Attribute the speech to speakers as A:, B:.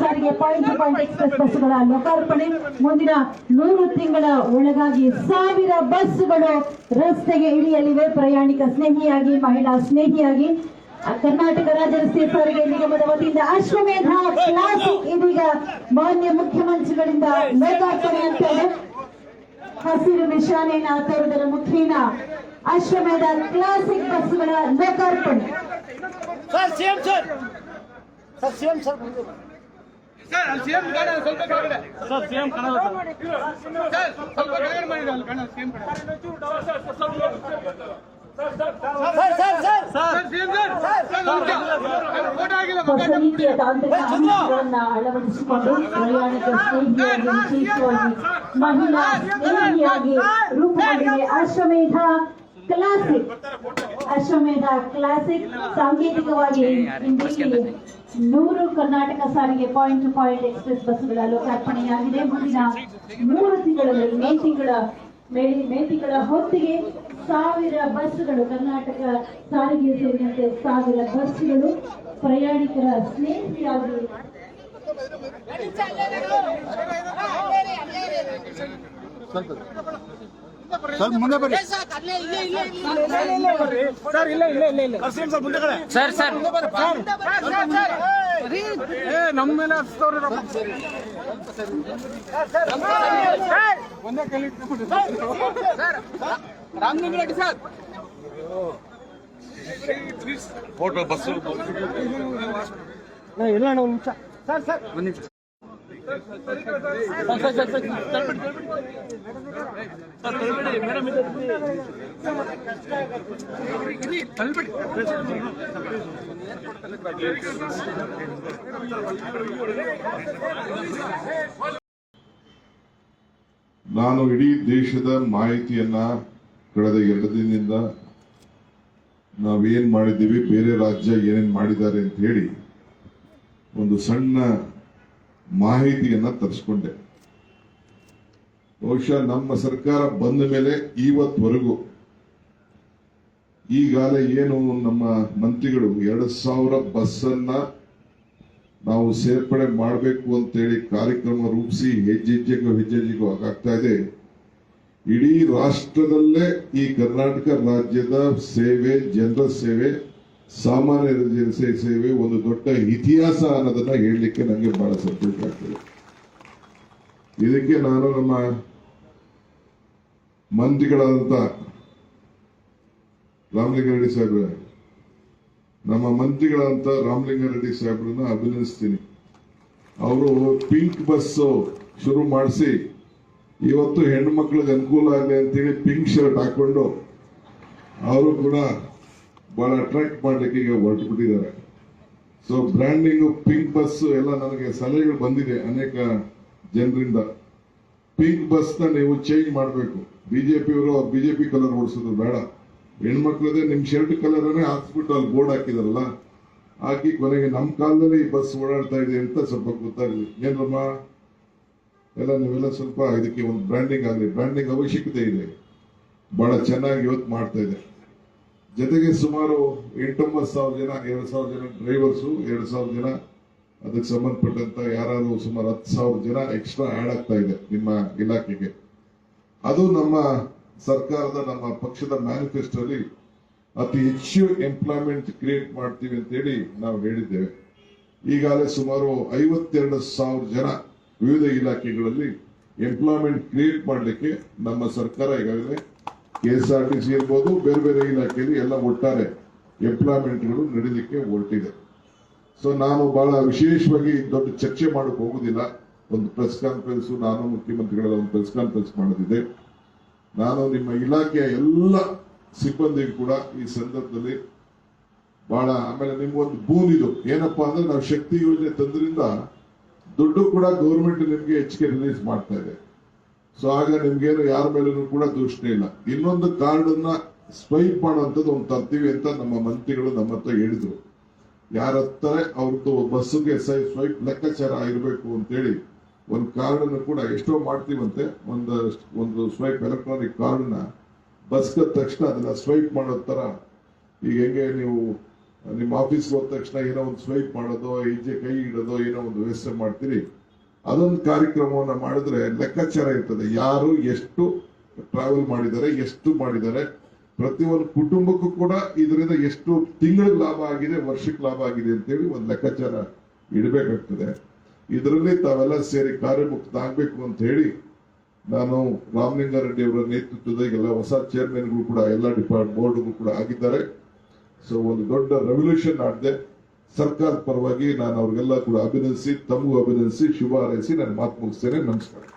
A: ಸಾರಿಗೆ point point express ಬಸ್ಸುಗಳ ಲೋಕಾರ್ಪಣೆ. ಮುಂದಿನ ನೂರು ತಿಂಗಳ ಒಳಗಾಗಿ ಸಾವಿರ ಬಸ್ಸುಗಳು ರಸ್ತೆಗೆ ಇಳಿಯಲಿವೆ. ಪ್ರಯಾಣಿಕ ಸ್ನೇಹಿಯಾಗಿ, ಮಹಿಳಾ ಸ್ನೇಹಿಯಾಗಿ. ಕರ್ನಾಟಕ ರಾಜ್ಯ ರಸ್ತೆ ಸಾರಿಗೆ ನಿಗಮದ ವತಿಯಿಂದ ಅಶ್ವಮೇಧ ಕ್ಲಾಸಿಕ್ ಇದೀಗ ಮಾನ್ಯ ಮುಖ್ಯಮಂತ್ರಿಗಳಿಂದ ಲೋಕಾರ್ಪಣೆ ಅಂತ ಹಸಿರು ನಿಶಾನೆಯನ್ನು ತರುವುದರ ಮುಖೇನ ಅಶ್ವಮೇಧ ಕ್ಲಾಸಿಕ್ ಬಸ್ಸುಗಳ ಲೋಕಾರ್ಪಣೆ.
B: Sir CM sir. Sir CM sir
C: sir ಅಲ್ಲಿ ಸಿಎಂ ಗಾಡಿ ಅಲ್ಲಿ ಸ್ವಲ್ಪ ಕೆಳಗಡೆ
B: ಸರ್ ಸಿಎಂ ಕನ್ನಡ
C: ಸರ್ ಸ್ವಲ್ಪ ಕೆಳಗಡೆ ಮಾಡಿದ್ರು ಅಲ್ಲಿ ಕಣ ಸಿಎಂ ಕಡೆ
B: sir sir sir
C: sir CM sir sir ಒಂದು ನಿಮಿಷ. ಫೋಟೋ ಆಗಿಲ್ಲ
A: ಹೊಸ
C: ಮಗ
A: ರೀತಿಯ ತಾಂತ್ರಿಕ ಅಂಶಗಳನ್ನ ಅಳವಡಿಸಿಕೊಂಡು ಪ್ರಯಾಣಿಕ ಸ್ನೇಹಿಯಾಗಿ ವಿಶೇಷವಾಗಿ ಮಹಿಳಾ ಸ್ನೇಹಿಯಾಗಿ ರೂಪುಗೊಂಡಿದೆ ಅಶ್ವಮೇಧ ಕ್ಲಾಸಿಕ್ ಅಶ್ವಮೇಧ ಕ್ಲಾಸಿಕ್ ಸಾಂಕೇತಿಕವಾಗಿ ನೂರು ಕರ್ನಾಟಕ ಸಾರಿಗೆ ಪಾಯಿಂಟ್ ಟು ಪಾಯಿಂಟ್ ಎಕ್ಸ್ಪ್ರೆಸ್ ಬಸ್ಗಳ ಲೋಕಾರ್ಪಣೆಯಾಗಿದೆ. ಮುಂದಿನ ಮೂರು ತಿಂಗಳಲ್ಲಿ ಮೇ ತಿಂಗಳ ಮೇ ಮೇ ತಿಂಗಳ ಹೊತ್ತಿಗೆ ಸಾವಿರ ಬಸ್ಸುಗಳು ಕರ್ನಾಟಕ ಸಾರಿಗೆ ಸೇರಿದಂತೆ ಸಾವಿರ ಬಸ್ಸುಗಳು ಪ್ರಯಾಣಿಕರ ಸ್ನೇಹಿತರಾಗಿ
C: ಸ್ವಲ್ಪ. ಮುಂದೆ ಬರ್ರಿ. ಸರ್ ಇಲ್ಲ ಇಲ್ಲ ಇಲ್ಲ ಇಲ್ಲ. ಸಿಎಂ ಸರ್ ಮುಂದೆ ಕಡೆ.
B: Sir sir.
C: ಏ ನಮ್ಮ ಮೇಲೆ ಹಸ್ತವ್ರಿ ಒಂದೇ ಕಲಿ Ramalinga Reddy sir.
D: Photo bus
B: ಇಲ್ಲ ಒಂದು ನಿಮಿಷ. Sir sir. ಒಂದು ನಿಮಿಷ.
D: ನಾನು ಇಡೀ ದೇಶದ ಮಾಹಿತಿಯನ್ನ ಕಳೆದ ಎರಡು ದಿನದಿಂದ ನಾವೇನ್ ಮಾಡಿದ್ದೀವಿ, ಬೇರೆ ರಾಜ್ಯ ಏನೇನ್ ಮಾಡಿದ್ದಾರೆ ಅಂತ ಹೇಳಿ ಒಂದು ಸಣ್ಣ ಮಾಹಿತಿಯನ್ನ ತರಿಸ್ಕೊಂಡೆ. ಬಹುಶಃ ನಮ್ಮ ಸರ್ಕಾರ ಬಂದ ಮೇಲೆ ಇವತ್ವರೆಗೂ ಈಗಾಗಲೇ ಏನು ನಮ್ಮ ಮಂತ್ರಿಗಳು ಎರಡು ಸಾವಿರ ಬಸ್ಸನ್ನ ನಾವು ಸೇರ್ಪಡೆ ಮಾಡಬೇಕು ಅಂತೇಳಿ ಕಾರ್ಯಕ್ರಮ ರೂಪಿಸಿ ಹೆಜ್ಜೆಜ್ಜೆಗೂ ಹೆಜ್ಜೆಜ್ಜೆಗೂ ಆಗ್ತಾ ಇದೆ. ಇಡೀ ರಾಷ್ಟ್ರದಲ್ಲೇ ಈ ಕರ್ನಾಟಕ ರಾಜ್ಯದ ಸೇವೆ, ಜನರ ಸೇವೆ ಸಾಮಾನ್ಯ ಜನಸೇ ಸೇವೆ ಒಂದು ದೊಡ್ಡ ಇತಿಹಾಸ ಅನ್ನೋದನ್ನ ಹೇಳಲಿಕ್ಕೆ ನನಗೆ ಬಹಳ ಸಂತೋಷ ಆಗ್ತದೆ. ಇದಕ್ಕೆ ನಾನು ನಮ್ಮ ಮಂತ್ರಿಗಳಾದಂತ ರಾಮಲಿಂಗಾರೆಡ್ಡಿ ಸಾಹೇಬ್ರೆ, ನಮ್ಮ ಮಂತ್ರಿಗಳಂತ ರಾಮಲಿಂಗಾರೆಡ್ಡಿ ಸಾಹೇಬ್ರನ್ನ ಅಭಿನಂದಿಸ್ತೀನಿ. ಅವರು ಪಿಂಕ್ ಬಸ್ ಶುರು ಮಾಡಿಸಿ ಇವತ್ತು ಹೆಣ್ಣು ಮಕ್ಕಳಿಗೆ ಅನುಕೂಲ ಆಗಲಿ ಅಂತೇಳಿ ಪಿಂಕ್ ಶರ್ಟ್ ಹಾಕೊಂಡು ಅವರು ಕೂಡ ಬಹಳ ಅಟ್ರಾಕ್ಟ್ ಮಾಡ್ಲಿಕ್ಕೆ ಈಗ ಹೊರಟು ಬಿಟ್ಟಿದ್ದಾರೆ ಸೊ ಬ್ರ್ಯಾಂಡಿಂಗ್ ಪಿಂಕ್ ಬಸ್ ಎಲ್ಲ ನನಗೆ ಸಲಹೆಗಳು ಬಂದಿದೆ ಅನೇಕ ಜನರಿಂದ. ಪಿಂಕ್ ಬಸ್ನ ನೀವು ಚೇಂಜ್ ಮಾಡಬೇಕು. ಬಿಜೆಪಿಯವರು ಬಿಜೆಪಿ ಕಲರ್ ಓಡಿಸೋದು ಬೇಡ. ಹೆಣ್ಮಕ್ಳದೇ ನಿಮ್ ಶರ್ಟ್ ಕಲರ್ ಹಾಕ್ಸ್ಬಿಟ್ಟು ಅಲ್ಲಿ ಬೋರ್ಡ್ ಹಾಕಿದಾರಲ್ಲ, ಹಾಕಿ ಕೊನೆಗೆ ನಮ್ಮ ಕಾಲದಲ್ಲಿ ಈ ಬಸ್ ಓಡಾಡ್ತಾ ಇದೆ ಅಂತ ಸ್ವಲ್ಪ ಗೊತ್ತಾಗಲಿ ಏನ್ರಮ್ಮ? ಎಲ್ಲ ನೀವೆಲ್ಲ ಸ್ವಲ್ಪ ಇದಕ್ಕೆ ಒಂದು ಬ್ರ್ಯಾಂಡಿಂಗ್ ಆಗಲಿ. ಬ್ರ್ಯಾಂಡಿಂಗ್ ಅವಶ್ಯಕತೆ ಇದೆ. ಬಹಳ ಚೆನ್ನಾಗಿ ಇವತ್ತು ಮಾಡ್ತಾ ಇದೆ ಜೊತೆಗೆ ಸುಮಾರು ಎಂಟೊಂಬತ್ತು ಸಾವಿರ ಜನ, ಎರಡು ಸಾವಿರ ಜನ ಡ್ರೈವರ್ಸು ಎರಡು ಸಾವಿರ ಜನ ಅದಕ್ಕೆ ಸಂಬಂಧಪಟ್ಟಂತ ಯಾರಾದರೂ ಸುಮಾರು ಹತ್ತು ಸಾವಿರ ಜನ ಎಕ್ಸ್ಟ್ರಾ ಆ್ಯಡ್ ಆಗ್ತಾ ಇದೆ ನಿಮ್ಮ ಇಲಾಖೆಗೆ. ಅದು ನಮ್ಮ ಸರ್ಕಾರದ, ನಮ್ಮ ಪಕ್ಷದ ಮ್ಯಾನಿಫೆಸ್ಟೋಲಿ ಅತಿ ಹೆಚ್ಚು ಎಂಪ್ಲಾಯ್ಮೆಂಟ್ ಕ್ರಿಯೇಟ್ ಮಾಡ್ತೀವಿ ಅಂತೇಳಿ ನಾವು ಹೇಳಿದ್ದೇವೆ. ಈಗಾಗಲೇ ಸುಮಾರು ಐವತ್ತೆರಡು ಸಾವಿರ ಜನ ವಿವಿಧ ಇಲಾಖೆಗಳಲ್ಲಿ ಎಂಪ್ಲಾಯ್ಮೆಂಟ್ ಕ್ರಿಯೇಟ್ ಮಾಡಲಿಕ್ಕೆ ನಮ್ಮ ಸರ್ಕಾರ ಈಗಾಗಲೇ K S R T C ಇರ್ಬೋದು ಬೇರೆ ಬೇರೆ ಇಲಾಖೆಯಲ್ಲಿ ಎಲ್ಲ ಒಟ್ಟಾರೆ ಎಂಪ್ಲಾಯ್ಮೆಂಟ್ಗಳು ನಡೀಲಿಕ್ಕೆ ಹೊರಟಿದೆ. ಸೊ ನಾನು ಬಹಳ ವಿಶೇಷವಾಗಿ ದೊಡ್ಡ ಚರ್ಚೆ ಮಾಡಕ್ಕೆ ಹೋಗುದಿಲ್ಲ. ಒಂದು ಪ್ರೆಸ್ ಕಾನ್ಫರೆನ್ಸ್ ನಾನು ಮುಖ್ಯಮಂತ್ರಿಗಳ ಒಂದು ಪ್ರೆಸ್ ಕಾನ್ಫರೆನ್ಸ್ ಮಾಡಿದೆ ನಾನು ನಿಮ್ಮ ಇಲಾಖೆಯ ಎಲ್ಲ ಸಿಬ್ಬಂದಿಗೂ ಕೂಡ ಈ ಸಂದರ್ಭದಲ್ಲಿ ಬಹಳ, ಆಮೇಲೆ ನಿಮ್ಗೊಂದು ಬೂನ್ ಇದು. ಏನಪ್ಪಾ ಅಂದ್ರೆ ನಾವು ಶಕ್ತಿ ಯೋಜನೆ ತಂದ್ರಿಂದ ದುಡ್ಡು ಕೂಡ ಗೌರ್ಮೆಂಟ್ ನಿಮ್ಗೆ ಹೆಚ್ಚಿಗೆ ರಿಲೀಸ್ ಮಾಡ್ತಾ ಇದೆ. ಸೊ ಆಗ ನಿಮ್ಗೇನು ಯಾರ ಮೇಲೂ ಕೂಡ ದೂಷಣೆ ಇಲ್ಲ. ಇನ್ನೊಂದು ಕಾರ್ಡ್ ಅನ್ನ ಸ್ವೈಪ್ ಮಾಡುವಂತದ್ದು ಒಂದು ತರ್ತೀವಿ ಅಂತ ನಮ್ಮ ಮಂತ್ರಿಗಳು ನಮ್ಮ ಹತ್ರ ಹೇಳಿದ್ರು. ಯಾರ ಹತ್ರ ಅವ್ರದ್ದು ಬಸ್ಸಿಗೆ ಸ್ವೈಪ್ ಲೆಕ್ಕಾಚಾರ ಇರಬೇಕು ಅಂತೇಳಿ ಒಂದು ಕಾರ್ಡ್ ಅನ್ನು ಕೂಡ ಎಷ್ಟೋ ಮಾಡ್ತೀವಂತೆ. ಒಂದು ಒಂದು ಸ್ವೈಪ್ ಎಲೆಕ್ಟ್ರಾನಿಕ್ ಕಾರ್ಡ್ನ ಬಸ್ ತಕ್ಷಣ ಅದನ್ನ ಸ್ವೈಪ್ ಮಾಡೋ ತರ. ಈಗ ಹೆಂಗೆ ನೀವು ನಿಮ್ಮ ಆಫೀಸ್ಗೆ ಹೋದ ತಕ್ಷಣ ಏನೋ ಒಂದು ಸ್ವೈಪ್ ಮಾಡೋದು, ಈಜೆ ಕೈ ಇಡೋದು ಏನೋ ಒಂದು ವ್ಯವಸ್ಥೆ ಮಾಡ್ತೀರಿ. ಅದೊಂದು ಕಾರ್ಯಕ್ರಮವನ್ನು ಮಾಡಿದ್ರೆ ಲೆಕ್ಕಾಚಾರ ಇರ್ತದೆ. ಯಾರು ಎಷ್ಟು ಟ್ರಾವೆಲ್ ಮಾಡಿದ್ದಾರೆ, ಎಷ್ಟು ಮಾಡಿದ್ದಾರೆ, ಪ್ರತಿಯೊಂದು ಕುಟುಂಬಕ್ಕೂ ಕೂಡ ಇದರಿಂದ ಎಷ್ಟು ತಿಂಗಳಿಗೆ ಲಾಭ ಆಗಿದೆ, ವರ್ಷಕ್ಕೆ ಲಾಭ ಆಗಿದೆ ಅಂತೇಳಿ ಒಂದು ಲೆಕ್ಕಾಚಾರ ಇಡಬೇಕಾಗ್ತದೆ. ಇದರಲ್ಲಿ ತಾವೆಲ್ಲ ಸೇರಿ ಕಾರ್ಯಮುಕ್ತರಾಗಬೇಕು ಅಂತ ಹೇಳಿ ನಾನು ರಾಮಲಿಂಗಾರೆಡ್ಡಿ ಅವರ ನೇತೃತ್ವದ ಎಲ್ಲ ಹೊಸ ಚೇರ್ಮನ್ಗಳು ಕೂಡ, ಎಲ್ಲ ಡಿಪಾರ್ಟ್ ಬೋರ್ಡ್ಗಳು ಕೂಡ ಆಗಿದ್ದಾರೆ. ಸೊ ಒಂದು ದೊಡ್ಡ ರೆವಲ್ಯೂಷನ್ ಆಡಿದೆ ಸರ್ಕಾರದ ಪರವಾಗಿ ನಾನು ಅವ್ರಿಗೆಲ್ಲ ಕೂಡ ಅಭಿನಂದಿಸಿ ತಮಗೂ ಅಭಿನಂದಿಸಿ ಶುಭ ಹಾರೈಸಿ ನಾನು ಮಾತು ಮುಗಿಸ್ತೇನೆ. ನಮಸ್ಕಾರ.